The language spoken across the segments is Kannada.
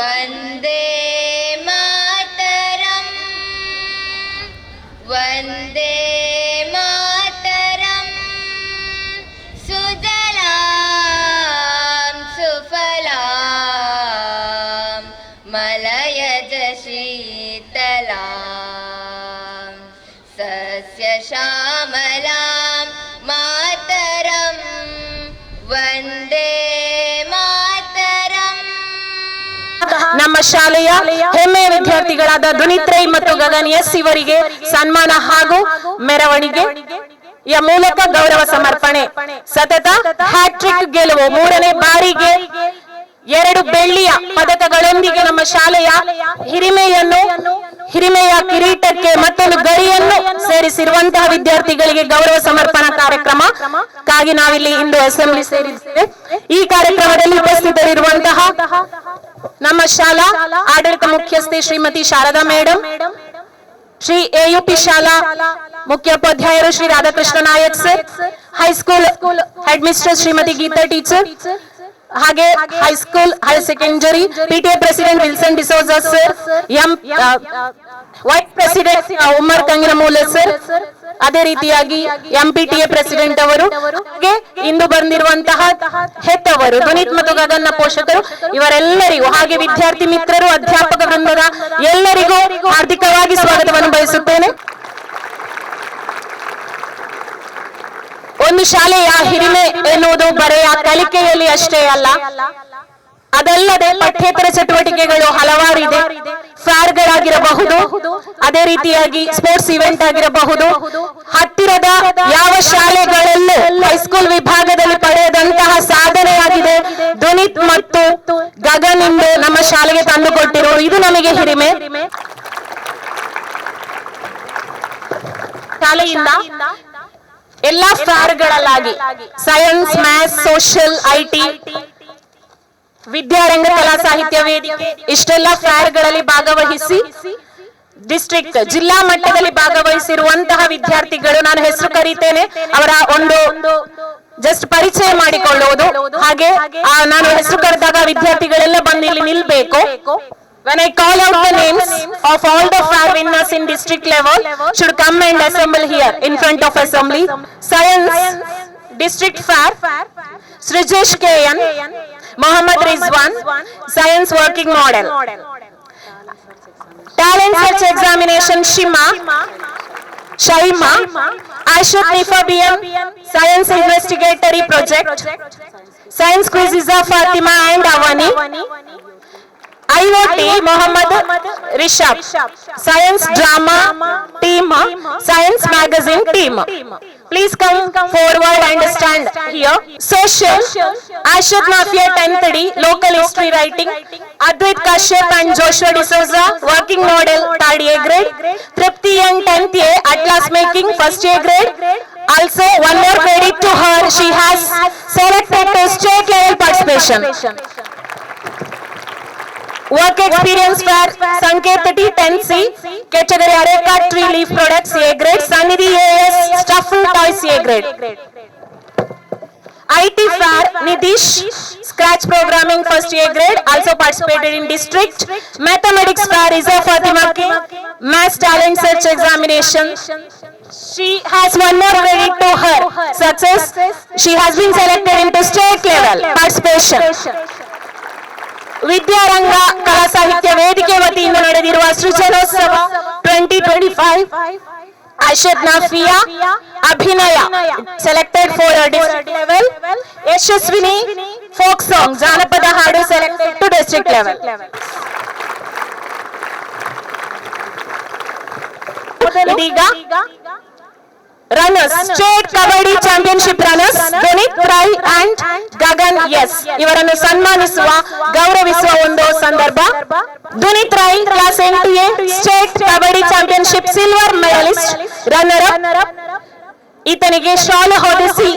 one day. ಶಾಲೆಯ ಹೆಮ್ಮೆಯ ವಿದ್ಯಾರ್ಥಿಗಳಾದ ದುನಿತ್ರೈ ಮತ್ತು ಗಗನ್ ಎಸ್ ಇವರಿಗೆ ಸನ್ಮಾನ ಹಾಗೂ ಮೆರವಣಿಗೆ ಯ ಮೂಲಕ ಗೌರವ ಸಮರ್ಪಣೆ. ಸತತ ಹ್ಯಾಟ್ರಿಕ್ ಗೆಲುವು. ಮೂರನೇ ಬಾರಿಗೆ ಎರಡು ಬೆಳ್ಳಿಯ ಪದಕಗಳೊಂದಿಗೆ ನಮ್ಮ ಶಾಲೆಯ ಹಿರಿಮೆಯನ್ನು ಹಿರಿಮೆಯ ಕಿರೀಟಕ್ಕೆ ಮತ್ತೊಂದು ಗರಿಯನ್ನು ಸೇರಿಸಿರುವಂತಹ ವಿದ್ಯಾರ್ಥಿಗಳಿಗೆ ಗೌರವ ಸಮರ್ಪಣಾ ಕಾರ್ಯಕ್ರಮ. ಕ್ಕಾಗಿ ನಾವಿಲ್ಲಿ ಇಂದು ಅಸೆಂಬ್ಲಿ ಸೇರಿದ್ದೇವೆ. ಈ ಕಾರ್ಯಕ್ರಮದಲ್ಲಿ ಉಪಸ್ಥಿತರಿರುವಂತಹ ನಮ್ಮ ಶಾಲಾ ಆಡಳಿತ ಮುಖ್ಯಸ್ಥೆ ಶ್ರೀಮತಿ ಶಾರದಾ ಮೇಡಮ್ ಶ್ರೀ ಎಯುಪಿ ಶಾಲಾ ಮುಖ್ಯೋಪಾಧ್ಯಾಯರು Shri Radhakrishna Nayak sir high school head mistress Shrimati Geeta teacher ಹಾಗೆ high school high secondary PTA president Wilson D'Souza sir M vice president Umar Kanginamoole sir ಅದೇ ರೀತಿಯಾಗಿ ಎಂಪಿಟಿಎ ಪ್ರೆಸಿಡೆಂಟ್ ಅವರು ಹಾಗೆ ಇಂದು ಬಂದಿರುವಂತಹ ಹೆತ್ತವರು ದುನೀತ್ ಮತ್ತು ಗಗನ್ನ ಪೋಷಕರು ಇವರೆಲ್ಲರಿಗೂ ಹಾಗೆ ವಿದ್ಯಾರ್ಥಿ ಮಿತ್ರರು ಅಧ್ಯಾಪಕ ವೃಂದದ ಎಲ್ಲರಿಗೂ ಹಾರ್ದಿಕವಾಗಿ ಸ್ವಾಗತವನ್ನು ಬಯಸುತ್ತೇನೆ. ಒಂದು ಶಾಲೆಯ ಹಿರಿಮೆ ಎನ್ನುವುದು ಕಲಿಕೆಯಲ್ಲಿ ಅಷ್ಟೇ ಅಲ್ಲ. ಅದಲ್ಲದೆ ಪಠ್ಯೇತರ ಚಟುವಟಿಕೆಗಳು ಹಲವಾರು ಇದೆ. ಫ್ಯಾರ್ಗಳಾಗಿರಬಹುದು ಅದೇ ರೀತಿಯಾಗಿ ಸ್ಪೋರ್ಟ್ಸ್ ಇವೆಂಟ್ ಆಗಿರಬಹುದು. ಹತ್ತಿರದ ಯಾವ ಶಾಲೆಗಳಲ್ಲೂ ಹೈಸ್ಕೂಲ್ ವಿಭಾಗದಲ್ಲಿ ಪಡೆಯದಂತಹ ಸಾಧನೆಯಾಗಿದೆ. ದುನಿತ್ ಮತ್ತು ಗಗನ್ ಇಂದು ನಮ್ಮ ಶಾಲೆಗೆ ತಂದುಕೊಟ್ಟಿರೋ ಇದು ನಮಗೆ ಹಿರಿಮೆ. ಶಾಲೆಯಿಂದ ಎಲ್ಲಾ ಸ್ಟಾರ್ಗಳಲ್ಲಾಗಿ science maths social IT Vidyaranga, Kala, Sahitya, Vedike, ಇಷ್ಟೆಲ್ಲ ಫೇರ್ಗಳಲ್ಲಿ ಭಾಗವಹಿಸಿ ಡಿಸ್ಟ್ರಿಕ್ಟ್ ಜಿಲ್ಲಾ ಮಟ್ಟದಲ್ಲಿ ಭಾಗವಹಿಸಿರುವಂತಹ ವಿದ್ಯಾರ್ಥಿಗಳು ನಾನು ಹೆಸರು ಕರೀತೇನೆ. ಅವರ ಒಂದು ಜಸ್ಟ್ ಪರಿಚಯ ಮಾಡಿಕೊಳ್ಳುವುದು. ಹಾಗೆ ನಾನು ಹೆಸರು ಕರೆದಾಗ ವಿದ್ಯಾರ್ಥಿಗಳೆಲ್ಲ ಬಂದು ಇಲ್ಲಿ ನಿಲ್ಬೇಕು. When I call out the names of all the fair winners in district level should come and assemble here in front of assembly. Science district fair, Srijesh KN, Mohammad Rizwan, science working model. Talent search examination Shima, Shaima, Aishat Nifa BM, science investigatory project, science quiz Fatima and Avani. IOT Mohammed Rishab science drama team science magazine team please come forward and stand here social Ashif Mafiya tenth D local history writing Advait Kashyap and Joshua D'Souza working model third A grade Trupti and tenth A atlas making first A grade Also, one more credit to her. She has selected to state level participation. Work experience for Sanket T 10C, category Areca tree leaf products A grade, Sanidhi AS stuffed toys A grade. IT fair Nitish, scratch programming first A grade, also participated in district. Mathematics fair is a Fatima Ki, mass talent search examination. She has one more credit to her success. She has been selected into state level participation. Vidyaranga Kala Sahitya Vedike ವತಿಯಿಂದ ನಡೆದಿರುವ Srujanotsava twenty twenty five Arshad Nafiya ಅಭಿನಯ selected for district level Yashaswini folk song ಜಾನಪದ ಹಾಡು ಸೆಲೆಕ್ಟೆಡ್ ಟು ಡಿಸ್ಟ್ರಿಕ್ಟ್ ಲೆವೆಲ್ ಇದೀಗ runners state kabaddi championship runners Dunith Rai and Gagan S ಇವರನ್ನು ಸನ್ಮಾನಿಸುವ ಗೌರವಿಸುವ ಒಂದು ಸಂದರ್ಭ. ದುನಿತ್ ರೈ ಕ್ಲಾಸ್ ಎಂಟು A state kabaddi championship silver medalist runner up ಈತನಿಗೆ ಶಾಲು ಹೊದಿಸಿ.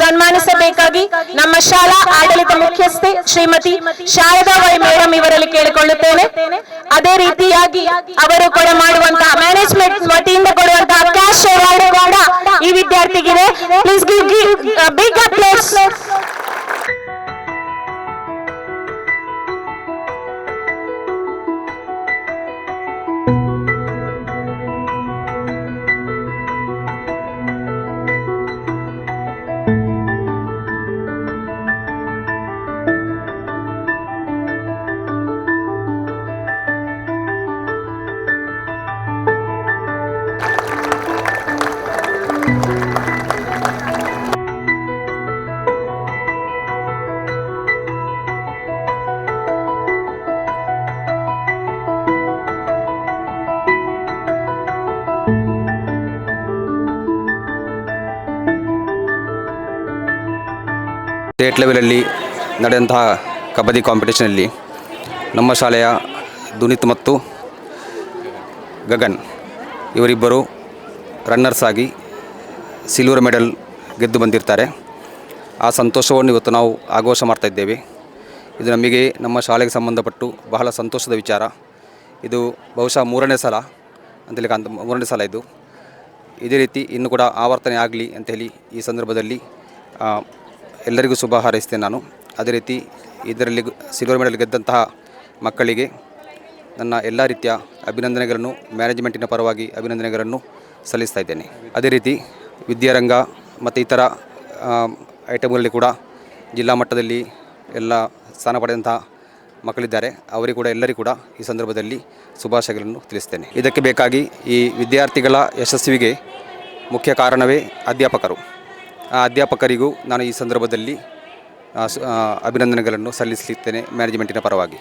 ಸನ್ಮಾನಿಸಬೇಕಾಗಿ ನಮ್ಮ ಶಾಲಾ ಆಡಳಿತ ಮುಖ್ಯಸ್ಥೆ ಶ್ರೀಮತಿ ಶಾರದಾ ವೈ ಮೇಡಮ್ ಇವರಲ್ಲಿ ಕೇಳಿಕೊಳ್ಳುತ್ತೇನೆ. ಅದೇ ರೀತಿಯಾಗಿ ಅವರು ಕೂಡ ಮಾಡುವಂತಹ ಮ್ಯಾನೇಜ್ಮೆಂಟ್ ವತಿಯಿಂದ ಕೊಡುವಂತಹ ಕ್ಯಾಶ್ ಅವಾರ್ಡ್ ಕೂಡ ಈ ವಿದ್ಯಾರ್ಥಿಗಿದೆ. Please give big place state ಲೆವೆಲಲ್ಲಿ ನಡೆದಂತಹ ಕಬಡ್ಡಿ ಕಾಂಪಿಟೇಷನಲ್ಲಿ ನಮ್ಮ ಶಾಲೆಯ ದುನಿತ್ ಮತ್ತು ಗಗನ್ ಇವರಿಬ್ಬರು ರನ್ನರ್ಸ್ ಆಗಿ ಸಿಲ್ವರ್ ಮೆಡಲ್ ಗೆದ್ದು ಬಂದಿರ್ತಾರೆ. ಆ ಸಂತೋಷವನ್ನು ಇವತ್ತು ನಾವು ಆಘೋಷ ಮಾಡ್ತಾ ಇದ್ದೇವೆ. ಇದು ನಮಗೆ ನಮ್ಮ ಶಾಲೆಗೆ ಸಂಬಂಧಪಟ್ಟು ಬಹಳ ಸಂತೋಷದ ವಿಚಾರ. ಇದು ಬಹುಶಃ ಮೂರನೇ ಸಲ ಅಂತೇಳಿ ಕಾಂತ ಮೂರನೇ ಸಲ ಇದು. ಇದೇ ರೀತಿ ಇನ್ನು ಕೂಡ ಆವರ್ತನೆ ಆಗಲಿ ಅಂತ ಹೇಳಿ ಈ ಸಂದರ್ಭದಲ್ಲಿ ಎಲ್ಲರಿಗೂ ಶುಭ ಹಾರೈಸ್ತೇನೆ ನಾನು. ಅದೇ ರೀತಿ ಇದರಲ್ಲಿ ಸಿಲ್ವರ್ ಮೆಡಲ್ ಗೆದ್ದಂತಹ ಮಕ್ಕಳಿಗೆ ನನ್ನ ಎಲ್ಲ ರೀತಿಯ ಅಭಿನಂದನೆಗಳನ್ನು, ಮ್ಯಾನೇಜ್ಮೆಂಟಿನ ಪರವಾಗಿ ಅಭಿನಂದನೆಗಳನ್ನು ಸಲ್ಲಿಸ್ತಾ ಇದ್ದೇನೆ. ಅದೇ ರೀತಿ ವಿದ್ಯಾರಂಗ ಮತ್ತು ಇತರ ಐಟಮ್ಗಳಲ್ಲಿ ಕೂಡ ಜಿಲ್ಲಾ ಮಟ್ಟದಲ್ಲಿ ಎಲ್ಲ ಸ್ಥಾನ ಪಡೆದಂತಹ ಮಕ್ಕಳಿದ್ದಾರೆ. ಅವರಿಗೆ ಕೂಡ ಎಲ್ಲರಿಗೂ ಕೂಡ ಈ ಸಂದರ್ಭದಲ್ಲಿ ಶುಭಾಶಯಗಳನ್ನು ತಿಳಿಸ್ತೇನೆ. ಇದಕ್ಕೆ ಬೇಕಾಗಿ ಈ ವಿದ್ಯಾರ್ಥಿಗಳ ಯಶಸ್ವಿಗೆ ಮುಖ್ಯ ಕಾರಣವೇ ಅಧ್ಯಾಪಕರು. ಆ ಅಧ್ಯಾಪಕರಿಗೂ ನಾನು ಈ ಸಂದರ್ಭದಲ್ಲಿ ಅಭಿನಂದನೆಗಳನ್ನು ಸಲ್ಲಿಸಲಿದ್ದೇನೆ ಮ್ಯಾನೇಜ್ಮೆಂಟಿನ ಪರವಾಗಿ.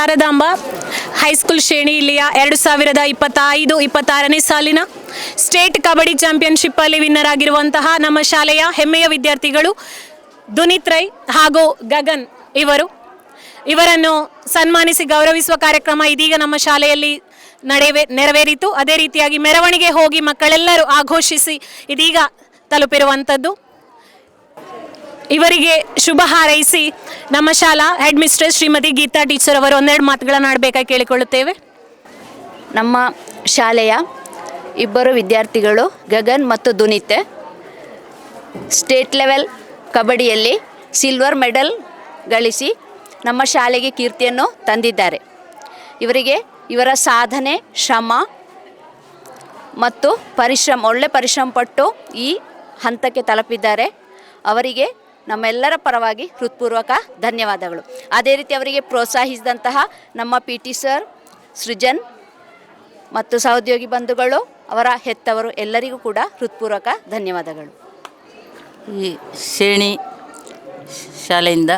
ಶಾರದಾಂಬ, ಹೈಸ್ಕೂಲ್ ಶ್ರೇಣಿ ಇಲ್ಲಿಯ ಎರಡು ಸಾವಿರದ ಇಪ್ಪತ್ತೈದು, ಇಪ್ಪತ್ತಾರನೇ ಸಾಲಿನ ಸ್ಟೇಟ್ ಕಬಡ್ಡಿ ಚಾಂಪಿಯನ್ಶಿಪ್ ಅಲ್ಲಿ ವಿನ್ನರ್ ಆಗಿರುವಂತಹ ನಮ್ಮ ಶಾಲೆಯ ಹೆಮ್ಮೆಯ ವಿದ್ಯಾರ್ಥಿಗಳು ದುನಿತ್ ರೈ ಹಾಗೂ ಗಗನ್ ಇವರು. ಇವರನ್ನು ಸನ್ಮಾನಿಸಿ ಗೌರವಿಸುವ ಕಾರ್ಯಕ್ರಮ ಇದೀಗ ನಮ್ಮ ಶಾಲೆಯಲ್ಲಿ ನಡೆವೆ, ನೆರವೇರಿತು. ಅದೇ ರೀತಿಯಾಗಿ ಮೆರವಣಿಗೆ ಹೋಗಿ ಮಕ್ಕಳೆಲ್ಲರೂ ಆಘೋಷಿಸಿ ಇದೀಗ ತಲುಪಿರುವಂಥದ್ದು. ಇವರಿಗೆ ಶುಭ ಹಾರೈಸಿ. ನಮ್ಮ ಶಾಲಾ head mistress Shrimati Geeta teacher ಅವರು ಒಂದೆರಡು ಮಾತುಗಳನ್ನು ಆಡಬೇಕಾಗಿ ಕೇಳಿಕೊಳ್ಳುತ್ತೇವೆ. ನಮ್ಮ ಶಾಲೆಯ ಇಬ್ಬರು ವಿದ್ಯಾರ್ಥಿಗಳು ಗಗನ್ ಮತ್ತು ದುನಿತೆ, ಸ್ಟೇಟ್ ಲೆವೆಲ್ ಕಬಡ್ಡಿಯಲ್ಲಿ ಸಿಲ್ವರ್ ಮೆಡಲ್ ಗಳಿಸಿ ನಮ್ಮ ಶಾಲೆಗೆ ಕೀರ್ತಿಯನ್ನು ತಂದಿದ್ದಾರೆ. ಇವರಿಗೆ ಇವರ ಸಾಧನೆ, ಶ್ರಮ ಮತ್ತು ಪರಿಶ್ರಮ, ಒಳ್ಳೆ ಪರಿಶ್ರಮ ಪಟ್ಟು ಈ ಹಂತಕ್ಕೆ ತಲುಪಿದ್ದಾರೆ. ಅವರಿಗೆ ನಮ್ಮೆಲ್ಲರ ಪರವಾಗಿ ಹೃತ್ಪೂರ್ವಕ ಧನ್ಯವಾದಗಳು. ಅದೇ ರೀತಿ ಅವರಿಗೆ ಪ್ರೋತ್ಸಾಹಿಸಿದಂತಹ ನಮ್ಮ ಪಿ ಟಿ ಸರ್ ಸೃಜನ್ ಮತ್ತು ಸಹೋದ್ಯೋಗಿ ಬಂಧುಗಳು, ಅವರ ಹೆತ್ತವರು ಎಲ್ಲರಿಗೂ ಕೂಡ ಹೃತ್ಪೂರ್ವಕ ಧನ್ಯವಾದಗಳು. ಈ ಶೇಣಿ ಶಾಲೆಯಿಂದ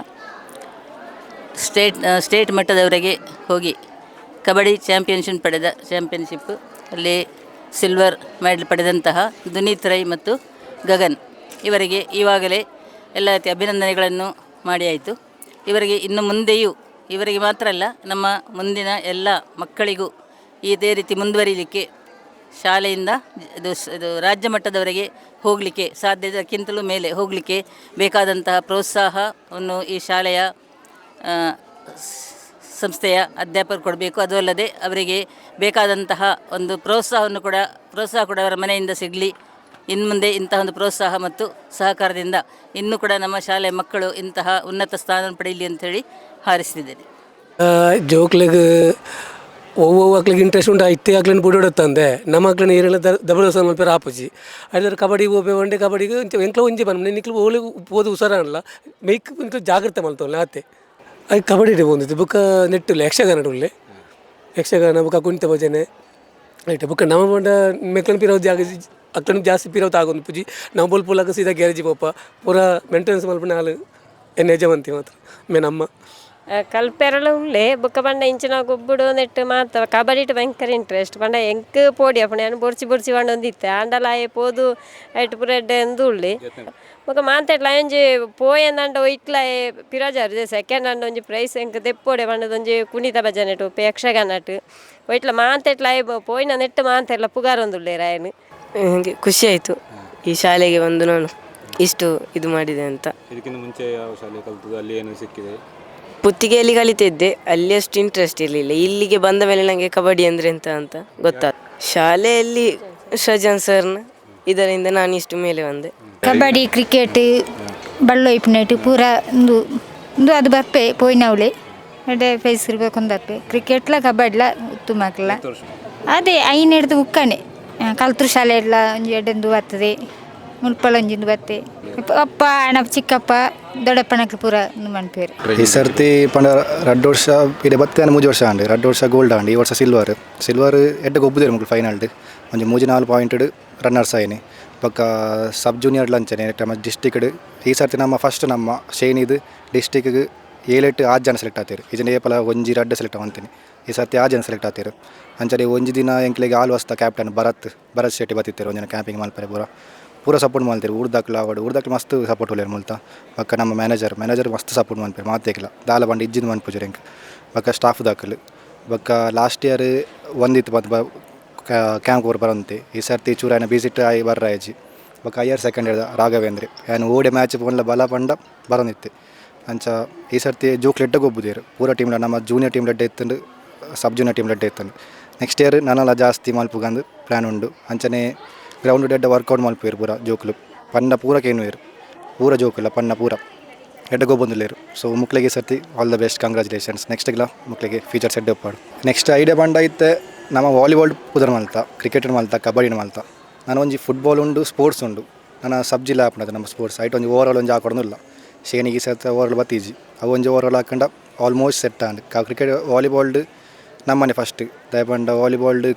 ಸ್ಟೇಟ್ ಸ್ಟೇಟ್ ಮಟ್ಟದವರೆಗೆ ಹೋಗಿ ಕಬಡ್ಡಿ ಚಾಂಪಿಯನ್ಶಿಪ್ ಪಡೆದ, ಚಾಂಪಿಯನ್ಶಿಪ್ ಅಲ್ಲಿ ಸಿಲ್ವರ್ ಮೆಡಲ್ ಪಡೆದಂತಹ ದುನೀತ್ ರೈ ಮತ್ತು ಗಗನ್ ಇವರಿಗೆ ಇವಾಗಲೇ ಎಲ್ಲ ರೀತಿಯ ಅಭಿನಂದನೆಗಳನ್ನು ಮಾಡಿ ಆಯಿತು. ಇವರಿಗೆ ಇನ್ನು ಮುಂದೆಯೂ, ಇವರಿಗೆ ಮಾತ್ರ ಅಲ್ಲ, ನಮ್ಮ ಮುಂದಿನ ಎಲ್ಲ ಮಕ್ಕಳಿಗೂ ಇದೇ ರೀತಿ ಮುಂದುವರಿಲಿಕ್ಕೆ ಶಾಲೆಯಿಂದ ಇದು ಇದು ರಾಜ್ಯ ಮಟ್ಟದವರೆಗೆ ಹೋಗಲಿಕ್ಕೆ ಸಾಧ್ಯದಕ್ಕಿಂತಲೂ ಮೇಲೆ ಹೋಗಲಿಕ್ಕೆ ಬೇಕಾದಂತಹ ಪ್ರೋತ್ಸಾಹವನ್ನು ಈ ಶಾಲೆಯ ಸಂಸ್ಥೆಯ ಅಧ್ಯಾಪಕರು ಕೊಡಬೇಕು. ಅದು ಅಲ್ಲದೆ ಅವರಿಗೆ ಬೇಕಾದಂತಹ ಒಂದು ಪ್ರೋತ್ಸಾಹವನ್ನು ಕೂಡ, ಪ್ರೋತ್ಸಾಹ ಕೂಡ ಅವರ ಮನೆಯಿಂದ ಸಿಗಲಿ. ಇನ್ನು ಮುಂದೆ ಇಂತಹ ಒಂದು ಪ್ರೋತ್ಸಾಹ ಮತ್ತು ಸಹಕಾರದಿಂದ ಇನ್ನೂ ಕೂಡ ನಮ್ಮ ಶಾಲೆಯ ಮಕ್ಕಳು ಇಂತಹ ಉನ್ನತ ಸ್ಥಾನ ಪಡೆಯಲಿ ಅಂತೇಳಿ ಹಾರಿಸ್ತಿದ್ದೇನೆ ಜೋಕ್ಲಿಗೆ ಒವ್ವೊ ಮಕ್ಳಿಗೆ ಇಂಟ್ರೆಸ್ಟ್ ಉಂಟು, ಇತ್ತೆ ಆಕ್ಲನ್ನು ತಂದೆ. ನಮ್ಮ ಮಕ್ಳನ್ನ ಏನೆಲ್ಲ ದಬಲ ಸಲ ಮಲ್ಪೇರ ಆಪುಜಿ. ಅದ್ರ ಕಬಡ್ಡಿ ಹೋಗಿ ಒಂಡೆ ಕಬಡ್ಡಿಗೆ ಎಂಕ್ಲ ಒಂಜಿ ಬನ್ನ ನಿಕ್ಲು ಓಲಿ ಓದು ಹುಷಾರಲ್ಲ ಮೇಕ್ ಇಂಕ್ಲು ಜಾಗ್ರತೆ ಮಲ್ತವಲ್ಲ ಆತೆ ಅದು ಕಬಡ್ಡಿ ಬಂದಿತ್ತು ಬುಕ್ಕ ನೆಟ್ಟುಲ್ಲ, ಯಕ್ಷಗಾನ ಉಳ್ಳೆ ಯಕ್ಷಗಾನ ಬುಕ್ಕ ಕುಣಿತ ಭಜನೆ. ಆಯ್ತು ಬುಕ್ಕ ನಮ್ಮ ಬಂಡ ಮೆಕ್ಲನ್ ಪಿರೋದು ಜಾಗ ಅಕ್ಲನ್ ಜಾಸ್ತಿ ಪಿರೋದು ಆಗೊಂದು ಪೂಜಿ. ನಾವು ಬೋಲ್ ಪೂಲಕ ಸೀದಾ ಗ್ಯಾರೇಜಿ ಪೋಪ ಪೂರ ಮೇಂಟೆನೆನ್ಸ್ ಮಲ್ಪನೆ ಹಾಲು ಎನ್ನ ಯಜಮಂತಿ ಮಾತ್ರ ಮೇನಮ್ಮ ಕಲ್ಪೆರಳು ಉಳ್ಳೆ, ಬುಕ್ಕ ಬಂಡ ಇಂಚಿನ ಗೊಬ್ಬುಡು ನೆಟ್ಟು ಮಾತ ಕಬಡ್ಡಿಟ್ ಭಯಂಕರ ಇಂಟ್ರೆಸ್ಟ್ ಬಂಡ ಎಂಕ್ ಪೋಡಿ ಅಪ್ಪಣ ಏನು ಬೊಡ್ಸಿ ಬೊಡ್ಸಿ ಬಂಡ ಒಂದಿತ್ತೆ ಆಂಡಲ ಆಯೆ ಪೋದು, ಐಟ್ ಪುರೆಡ್ ಎಂದು ಉಳ್ಳಿ. ಬೊಕ್ಕ ಮಾತಾಡ್ಲ ಒಂಜಿ ಪೋಯಂದಂಡ ಒಯ್ಟ್ಲ ಪಿರಾಜಾರು ಸೆಕೆಂಡ್ ಅಂಡ್ ಒಂಜಿ ಪ್ರೈಸ್ ಎಂಕ್ ದೆಪ್ಪೋಡೆ ಬಂಡದ ಒಂಜಿ ಕುಣಿತ ಭಜನೆ ಟು ಯಕ್ಷಗಾನಟ್ ಒಯ್ಟ್ಲ ಮಾತಾಡ್ಲ ಪೋಯಿನ ನೆಟ್ಟು ಮಾತೆಟ್ಲ ಪುಗಾರೊಂದುಳ್ಳೆ ರಾಯನು. ನನಗೆ ಖುಷಿ ಆಯಿತು. ಈ ಶಾಲೆಗೆ ಬಂದು ನಾನು ಇಷ್ಟು ಇದು ಮಾಡಿದೆ ಅಂತ. ಇದಕ್ಕಿಂತ ಮುಂಚೆ ಯಾವ ಶಾಲೆ ಕಲ್ತದ್ದು? ಅಲ್ಲಿ ಏನು ಸಿಕ್ಕಿದೆ? ಪುತ್ತಿಗೆಯಲ್ಲಿ ಕಲಿತಿದ್ದೆ ಅಲ್ಲಿ ಅಷ್ಟು ಇಂಟ್ರೆಸ್ಟ್ ಇರಲಿಲ್ಲ. ಇಲ್ಲಿಗೆ ಬಂದ ಮೇಲೆ ನನಗೆ ಕಬಡ್ಡಿ ಅಂದರೆ ಎಂತ ಅಂತ ಗೊತ್ತಾಯ್ತು ಶಾಲೆಯಲ್ಲಿ ಸಜನ್ ಸರ್ನ. ಇದರಿಂದ ನಾನು ಇಷ್ಟು ಮೇಲೆ ಬಂದೆ. ಕಬಡ್ಡಿ ಕ್ರಿಕೆಟ್ ಬಳ್ಳೊಯ್ಪುನೈಟ್ ಪೂರ ಒಂದು ಒಂದು ಅದು ಬರ್ಪೆ ಪೋಯ್ನವಳೆ. ಎಡೆ ಫೈಸ್ ಇರ್ಬೇಕು ಒಂದು ಬರ್ಪೆ. ಕ್ರಿಕೆಟ್ಲ ಕಬಡ್ಲ ಉತ್ತಮಕ್ಲ ಅದೇ ಐನ್ ಹಿಡ್ದು ಉಕ್ಕನೆ. ಕಲ್ತರು ಶಾಲೆ ಎಲ್ಲ ಒಂಜಿ ಎಡೆಂದು ಬರ್ತದೆ. ಮುಲ್ಪಲ ಒಂಜಿಂದು ಬತ್ತೆ ಅಪ್ಪ ಅಣ್ಣ, ಚಿಕ್ಕಪ್ಪ ದೊಡ್ಡಪ್ಪನಕ್ಕೆ ಪೂರ ಒಂದು ಈ ಸರ್ತಿ ಪಂಡ ರಡ್ಡು ವರ್ಷ, ಇದೆ ಬತ್ತೆ ಮೂಜಿ ವರ್ಷ ಆಂಡ್. ರಡ್ಡು ವರ್ಷ ಗೋಲ್ಡ್ ಆಂಡ್, ಈ ವರ್ಷ ಸಿಲ್ವರ್ ಸಿಲ್ವರ್ ಎಡ್ಡ ಗೊಬ್ಬುದೇರು ಮುಗ್ಳು ಫೈನಲ್ಡ್ ಒಂಜಿ ಮೂಜಿ ನಾಲ್ ಪಾಯಿಂಟ್ ರನ್ನರ್ಸ್ ಆಯ್ನಿ. ಪಕ್ಕ ಸಬ್ ಜೂನಿಯರ್ ಲಂಚನೆ ನಮ್ಮ ಡಿಸ್ಟಿಕ್ಡ್ ಈ ಸರ್ತಿ ನಮ್ಮ ಫಸ್ಟ್ ನಮ್ಮ ಶೇನಿದು ಡಿಸ್ಟಿಕ್ಗೆ ಏಳೆಟ್ಟು ಆರು ಜನ ಸೆಲೆಕ್ಟ್ ಆಗ್ತೀರಿ ಇದನ್ನ ಏಪಲ ಒಂಜಿ ರಡ್ಡು ಸೆಲೆಕ್ಟ್ ಆವಂತೀನಿ ಈ ಸರ್ತಿ ಆ ಜನ ಸೆಲೆಕ್ಟ್ ಆಗ್ತಿರು ಅಂಚನೆ ಒಂಜಿ ದಿನ ಎಂಕ್ಲೆಗೆ ಆಲ್ ವಸ್ತ ಕ್ಯಾಪ್ಟನ್ ಭರತ್ ಭರತ್ ಶೆಟ್ಟಿ ಬತ್ತಿತ್ತಿರು ಒಂದಿನ ಕ್ಯಾಂಪಿಂಗ್ ಮಲ್ಪರೆ ಪೂರ ಪೂರ. ಸಪೋರ್ಟ್ ಮಾಡ್ತೀರಿ ಊರ್ದಾಕ್ಲ ಅವಡು ಊರ್ದಾಕ್ಲ ಮಸ್ತ್ ಸಪೋರ್ಟ್ ಹೊಲಿಯರು ಮುಲ್ತ. ಬಕ್ಕ ನಮ್ಮ ಮ್ಯಾನೇಜರ್ ಮ್ಯಾನೇಜರ್ ಮಸ್ತ್ ಸಪೋರ್ಟ್ ಮಾಡ್ತೀರಿ ಮಾತೇಕ್ಲ ದಾಲ ಬಂಡಿ ಇಜ್ಜಿನ ಮನ್ಪುಜರ್ ಹೆಂಗೆ ಬಕ್ಕ ಸ್ಟಾಫ್ ದಾಖಲು. ಬಕ್ಕ ಲಾಸ್ಟ್ ಇಯರ್ ಒಂದಿತ್ತು ಬಂದು ಬ ಕ್ಯಾಂಪ್ ಓರ್ ಬರಂತೆ. ಈ ಸರ್ತಿ ಚೂರಾಯನ ಬಿಸಿಟ್ ಆಗಿ ಬರ್ರಾಯಜಿ ಬಕ್ಕ ಐಯರ್ ಸೆಕೆಂಡ್ ಹೇಳ್ದ ರಾಘವೇಂದ್ರಿ. ಏನು ಓಡೆ ಮ್ಯಾಚ್ ಪೊನ್ಲ ಬಲ ಪಂಡ ಬರೋನಿತ್ತು. ಅಂಚ ಈ ಸರ್ತಿ ಜೋಕ್ಲೆಟ್ಟಗೆ ಒಬ್ಬುದಿರು ಪೂರ ಟೀಮ್ ನಮ್ಮ ಜೂನಿಯರ್ ಟೀಮ್ ಲೆಡ್ಡ ಎತ್ತಂಡು ಸಬ್ ಜೂನಿಯರ್ ಟೀಮ್ ಲೆಡ್ಡ ಇರ್ತಾನೆ. ನೆಕ್ಸ್ಟ್ ಇಯರ್ ನನ್ನಲ್ಲ ಜಾಸ್ತಿ ಮಲ್ಪುಗಂದು ಪ್ಲ್ಯಾನ್ ಉಂಡು. ಅಂಚನೆ ಗ್ರೌಂಡ್ ಡೆಡ್ಡ ವರ್ಕೌಟ್ ಮಲ್ಪೇರು ಪೂರ ಜೋಕ್ಲು ಪಂಡ ಪೂರ ಕೇನುವೇರು ಪೂರ ಜೋಕಿಲ್ಲ ಪಣ್ಣ ಪೂರ. ಎಡ್ಡ ಗೊಬ್ಬೊಂದುಲ್ಲೇರು ಸೊ ಮುಕ್ಳಿಗೆ ಸರ್ತಿ all the best congratulations next ಇಲ್ಲ ಮುಕ್ಳಿಗೆ ಸೆಟ್ ಅಪ್ ಮಾಡು. ನೆಕ್ಸ್ಟ್ ಐಡಿಯಾ ಬಂಡ ಐತೆ ನಮ್ಮ ವಾಲಿಬಾಲ್ ಪುದರ್ ಮಲ್ತ ಕ್ರಿಕೆಟ್ ಮಲ್ತ, ಕಬಡ್ಡಿ ಮಲ್ತ. ನಾನು ಒಂಜಿ ಫುಟ್ಬಾಲ್ ಉಂಡು ಸ್ಪೋರ್ಟ್ಸ್ ಉಂಡು. ನನ್ನ ಸಬ್ ಜಿಲ್ಲಾ ಆಪಣದು ನಮ್ಮ ಸ್ಪೋರ್ಟ್ಸ್ ಐಟ್ ಒಂದು ಓವರ್ ಆಲ್ ಒಂಜಿ ಹಾಕೊಡೋದಿಲ್ಲ ಶೇನಿಗೆ ಸರ್ತ ಓವರ್ ಆಲ್ ಬತ್ತೀಜಿ ಅವು ಒಂಜಿ ಓವರ್ ಆಲ್ ಹಾಕೊಂಡ ಆಲ್ಮೋಸ್ಟ್ ಸೆಟ್ ಆಂಡ್ ಕ್ರಿಕೆಟ್ ವಾಲಿಬಾಲ್ಡ್ ನಮ್ಮನೆ ಫಸ್ಟ್ ದಯಪಂಡ ವಾಲಿಬಾಲ್ಡ್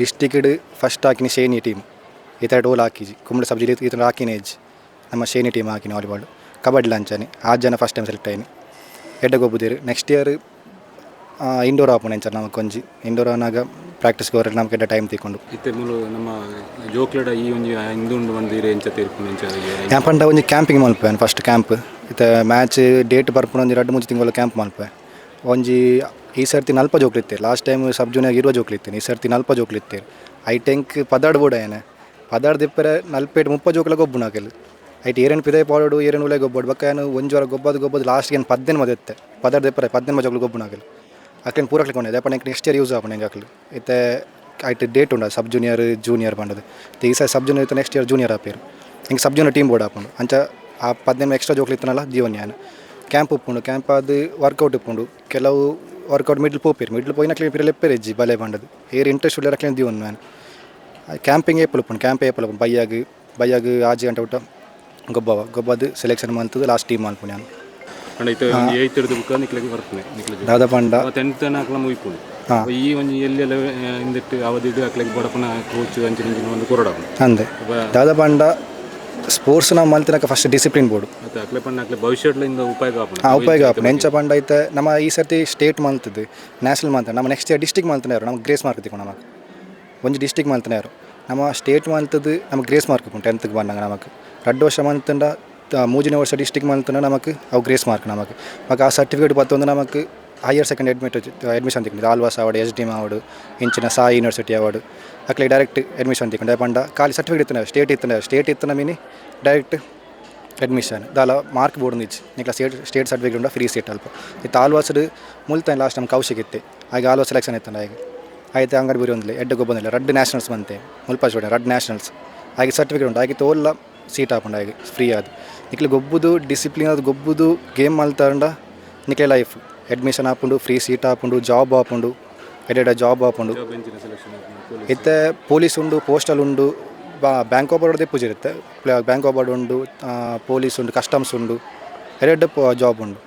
ಡಿಸ್ಟಿಕ್ಡ್ ಫಸ್ಟ್ ಹಾಕಿನಿ ಶೇನಿ ಟೀಮ್ ಈ ಥರ ಟೋಲ್ ಹಾಕಿಜಿ ಕುಂಬಳ ಸಬ್ ಜಿಲ್ಲೆ ಈ ಥರ ಹಾಕಿನಿ ಏಜ್ ನಮ್ಮ ಶೇನಿ ಟೀಮ್ ಹಾಕಿನಿ ವಾಲಿಬಾಲ್ ಕಬಡ್ಡಿ ಲಂಚಾನಿ. ಆರು ಜನ ಫಸ್ಟ್ ಟೈಮ್ ಸೆಲೆಕ್ಟ್ ಆಯ್ನಿ. ಎಡ್ಡ ಗೊಬ್ಬುದೇರು ನೆಕ್ಸ್ಟ್ ಇಯರ್ ಇಂಡೋರ್ ಆಪುನ ಎಂಚ ನಮಗೆ ಕೊಂಜಿ ಇಂಡೋರ್ ಆನಾಗ ಪ್ರಾಕ್ಟೀಸ್ ಹೋದ್ರೆ ನಮ್ಗೆ ಎಡ್ಡ ಟೈಮ್ ತಿಕ್ಕೊಂಡು. ಇತ್ತೆ ಮೂಲು ನಮ್ಮ ಜೋಕ್ಲಡ ಈ ಒಂಜಿ ಹಿಂದುಂಡು ಬಂದಿರಿ ಎಂಚ ಎಂಚ ಕ್ಯಾಂಪ್ ಅಂಡ ಒಂದು ಕ್ಯಾಂಪಿಂಗ್ ಮಲ್ಪೆ ಫಸ್ಟ್ ಕ್ಯಾಂಪ್ ಇತ್ತೆ ಮ್ಯಾಚ್ ಡೇಟ್ ಬರ್ಪುನ ಒಂಜಿ ಎರಡು ಮೂರು ತಿಂಗಳು ಕ್ಯಾಂಪ್ ಮಲ್ಪೆ. ಒಂಜಿ ಈ ಸರ್ತಿ ನಲ್ಪ ಜೋಕ್ಲಿತ್ತೇರು. ಲಾಸ್ಟ್ ಟೈಮ್ ಸಬ್ ಜೂನಿಯರ್ ಇರುವ ಜೋಕ್ಲಿತ್ತೇನೆ. ಈ ಸರ್ತಿ ನಲ್ಪ ಜೋಕ್ಲಿತ್ತೇರು. ಐ ಟೆಂಕ್ ಪದಾಡ್ ಬೋಡ ಏನೆ. ಪದಾಡ್ ದಿಪ್ಪರೆ ನಲ್ಪೇಟ್ ಮುಪ್ಪ ಜೋಕ್ಲ ಗೊಬ್ಬು ನಾಕೆಲ್ ಐಟ್ ಏರೇನು ಪಿದೆ ಪಾಡೋಡು, ಏರೇನು ಉಲೆ ಗೊಬ್ಬಡು. ಬಕ್ಕ ಏನು ಒಂದು ವಾರ ಗೊಬ್ಬದು ಗೊಬ್ಬದು ಲಾಸ್ಟ್ ಏನು ಪದ್ದೆನ್ ಮದತ್ತೆ ಪದಾಡ್ ದಿಪ್ಪರೆ ಪದ್ದೆನ್ ಮಜೋಕ್ಲು ಗೊಬ್ಬು ನಾಕೆಲ್ ಅಕ್ಲೇನು ಪೂರ ಕೊಂಡಿದೆ ಅಪ್ಪ ನೆಕ್ಸ್ಟ್ ಇಯರ್ ಯೂಸ್ ಆಪಣ ಹೆಂಗೆ ಅಕ್ಲು ಇತ್ತೆ ಐಟ್ ಡೇಟ್ ಉಂಡ ಸಬ್ ಜೂನಿಯರ್ ಜೂನಿಯರ್ ಬಂಡದು ಈ ಸಲ sub junior next year junior ಆಪೇರು. ಹಿಂಗೆ ಸಬ್ ಜೂನಿಯರ್ ಟೀಮ್ ಬೋರ್ಡ್ ಆಪುಂಡು. ಅಂಚ ಆ ಪದ್ದೆನ್ ಎಕ್ಸ್ಟ್ರಾ ಜೋಕ್ಲಿ ಇತ್ತನಲ್ಲ ಜೀವನ್ ಕ್ಯಾಂಪ್ ಉಪ್ಪುಂಡು. ಕ್ಯಾಂಪ್ ಅದು ವರ್ಕೌಟ್ ಉಪ್ಪುಂಡು. ಕೆಲವು ವರ್ಕೌಟ್ ಮಿಡ್ಲ್ ಪೋಪೇರು ಮಿಡ್ಲ್ ಪೋಯಿನ ಕ್ಲೀನ್ ಪಿರಲ್ ಎಪ್ಪೇರು ಎಜ್ಜಿ ಬಲೆ ಬಂಡದು ಏರ್ ಇಂಟ್ರೆಸ್ಟ್ ಉಳ್ಳ ಕ್ಲೀನ್ ದೀವನ್ ಮ್ಯಾನ್ ಕ್ಯಾಂಪಿಂಗ್ ಏಪಲ್ ಉಪ್ಪುಂಡು ಕ್ಯಾಂಪ್ ಏಪಲ್ ಉಪ್ಪುಂಡು ಬೈಯಾಗ್ ಬೈಯಾಗ್ ಆಜಿ ಗಂಟೆ ಊಟ ಗೊಬ್ಬವ ಗೊಬ್ಬದು ಸೆಲೆಕ್ಷನ್ ಮಂತದ್ದು ಲಾಸ್ಟ್ ಟೀಮ್ ಅನ್ಪು ನಾನು ಅಂಡ ಇತ್ತೆ ಒಂಜಿ ಏಯ್ತ್ ಹಿಡಿದು ಬುಕ್ಕ ನಿಕ್ಲೆಗೆ ಬರ್ತನೆ ನಿಕ್ಲೆಗೆ ದಾದ ಪಂಡ ಟೆಂತ್ ನಾಕ್ಲ ಮುಗಿಪುಂಡು ಹಾ. ಈ ಒಂಜಿ ಎಲ್ಲೆಲ್ಲ ಇಂದಿಟ್ಟು ಅವಧಿದು ಅಕ್ಲೆಗೆ ಬಡಪನ ಕೋಚ್ ಅಂಚಿನ ಇಂಚಿನ ಒಂದು ಕೊರಡಾಪುಂಡು ಅಂದೆ ದಾದ ಪಂಡ ಸ್ಪೋರ್ಟ್ಸ್ ನಾವು ಮಲ್ತಿನಕ ಫಸ್ಟ್ ಡಿಸಿಪ್ಲಿನ್ ಬೋರ್ಡ್ ಭವಿಷ್ಯಡ್ಲಿಂದ ಉಪಯೋಗ ಆಪು ನೆಂಚ ಪಂಡ ಐತೆ ನಮ್ಮ ಈ ಸರ್ತಿ ಸ್ಟೇಟ್ ಮಲ್ತದ್ದು ನ್ಯಾಷನಲ್ ಮಲ್ತ ನಮ್ಮ ನೆಕ್ಸ್ಟ್ ಇಯರ್ ಡಿಸ್ಟಿಕ್ ಮಲ್ತನೇರು ನಮ್ಗೆ ಗ್ರೇಸ್ ಮಾರ್ಕ್ ತಿಕ್ಕೊಂಡು ನಮಗೆ. ಒಂಜಿ ಡಿಸ್ಟಿಕ್ ಮಲ್ತನೇರು ನಮ್ಮ ಸ್ಟೇಟ್ ಮಲ್ತದ್ದು ನಮಗೆ ಗ್ರೇಸ್ ಮಾರ್ಕ್ ಉಂಟು ಟೆಂತ್ಗೆ ಬಂದಾಗ ನಮಗೆ. ಎರಡು ವರ್ಷ ಮಲ್ತಂಡ ಮೂಜಿನ ವರ್ಷ ಡಿಸ್ಟಿಕ್ ಮಲ್ತಂಡ ನಮಗೆ ಅವು ಗ್ರೇಸ್ ಮಾರ್ಕ್ ನಮಗೆ. ಮಗ ಆ ಸರ್ಟಿಫಿಕೇಟ್ ಬತ್ತೊಂದು ನಮಗೆ higher second admit admission ತಿಕ್ಕೊಂಡು Alva's award S D award ಇಂಚಿನ ಸಾ ಯೂನಿವರ್ಸಿಟಿ ಅವಾರ್ಡ್ ಅಕ್ಲೆ ಡೈರೆಕ್ಟ್ ಅಡ್ಮಿಷನ್ తీసుకుంటే ಪಂಡ ಖಾಲಿ ಸರ್ಟಿಫಿಕೇಟ್ ಇತ್ತು ಸ್ಟೇಟ್ ಇತ್ತು ಸ್ಟೇಟ್ ಇತ್ತು ಮೀನಿ ಡೈರೆಕ್ಟ್ ಅಡ್ಮಿಷನ್ ದಾಲ ಮಾರ್ಕ್ ಬೋರ್ಡ್ ನಿಜ್ ನಿಕ್ಲ ಸ್ಟೇಟ್ ಸ್ಟೇಟ್ ಸರ್ಟಿಫಿಕೇಟ್ ಉಂಡ ಫ್ರೀ ಸೀಟ್ ಅಲ್ಪ. ಇತ್ತು ఆల్వాసుడు ముల్తాయి ಲಾಸ್ಟ್ ನಮ್ಮ ಕೌಶಿಕ್ ಇತ್ತೆ. ಹಾಗೆ ಆಲ್ವಾ ಸೆಲೆಕ್ಷನ್ ಇತ್ತು ಹಾಗೆ. ಆಯ್ತು ಅಂಗಡಿ ಬೀರಿ ಒಂದಿಲ್ಲ ಎಡ್ಡ ಗೊಬ್ಬಂದಿಲ್ಲ ರೆಡ್ ನ್ಯಾಷನಲ್ಸ್ ಬಂತೆ. ಮುಲ್ಪ ಚೂಡ ರೆಡ್ ನ್ಯಾಷನಲ್ಸ್ ಹಾಗೆ ಸರ್ಟಿಫಿಕೇಟ್ ಉಂಟು. ಹಾಗೆ ತೋಲ್ಲ ಸೀಟ್ ಹಾಕೊಂಡು ಹಾಗೆ ಫ್ರೀ ಆದ. ನಿಕ್ಲೆ ಗೊಬ್ಬುದು ಡಿಸಿಪ್ಲಿನ್ ಅದು ಗೊಬ್ಬುದು ಗೇಮ್ ಮಲ್ತಾಂಡ ನಿಕ್ಲೆ ಲೈಫ್ ಅಡ್ಮಿಷನ್ ಹಾಕೊಂಡು ಫ್ರೀ ಸೀಟ್ ಹಾಕೊಂಡು ಜಾಬ್ ಹಾಕೊಂಡು ಎಡೆಡ ಜಾಬ್ ಆಪುಂಡು ಇತ್ತ ಪೊಲೀಸ್ ಉಂಡು ಪೋಸ್ಟಲ್ ಉಂಡು ಬ್ಯಾಂಕ್ ಆಫ್ ಬರೋದೇ ಪೂಜೆ ಇರುತ್ತೆ. ಬ್ಯಾಂಕ್ ಆಫ್ ಬರೋಡ್ ಉಂಡು ಪೊಲೀಸ್ ಉಂಡು ಕಸ್ಟಮ್ಸ್ ಉಂಡು ಎರಡು ಜಾಬ್ ಉಂಡು.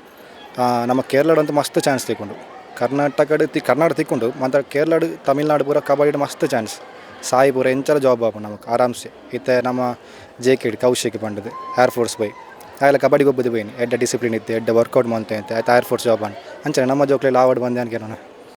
ನಮ್ಮ ಕೇರಳ ಅಂತೂ ಮಸ್ತ್ ಚಾನ್ಸ್ ತಿಕ್ಕೊಂಡು. ಕರ್ನಾಟಕಡ್ ತಿ ಕರ್ನಾಟಕ ತಿಕ್ಕೊಂಡು ಮತ್ತು ಕೇರಳ ತಮಿಳ್ನಾಡು ಪೂರ ಕಬಡ್ಡಿ ಮಸ್ತ್ ಚಾನ್ಸ್ ಸಾಯಿ ಪೂರ ಎಂಚಲ ಜಾಬ್ ಆಪು ನಮಗೆ ಆರಾಮ್ಸೆ. ಇತ್ತೆ ನಮ್ಮ ಜೆ ಕೆ ಡಿ ಕೌಶಿಕ್ ಬಂಡದು ಏರ್ ಫೋರ್ಸ್ ಬೈ. ಆಯ್ಲ ಕಬಡ್ಡಿ ಒಬ್ಬದು ಬೈನಿ. ಎಡ್ಡ ಡಿಸಿಪ್ಲಿನ್ ಇತ್ತು, ಎಡ್ಡ ವರ್ಕೌಟ್ ಮಾಡ್ತಾ ಇತ್ತು, ಆಯ್ತು ಏರ್ ಫೋರ್ಸ್ ಜಾಬ್ ಅನ್ ಅಂಚನೆ, ನಮ್ಮ ಜೋಕ್ಲೆಲ್ಲ ಆವಡ್ ಬಂದೆ ಅನ್ಕೆ ನಾನು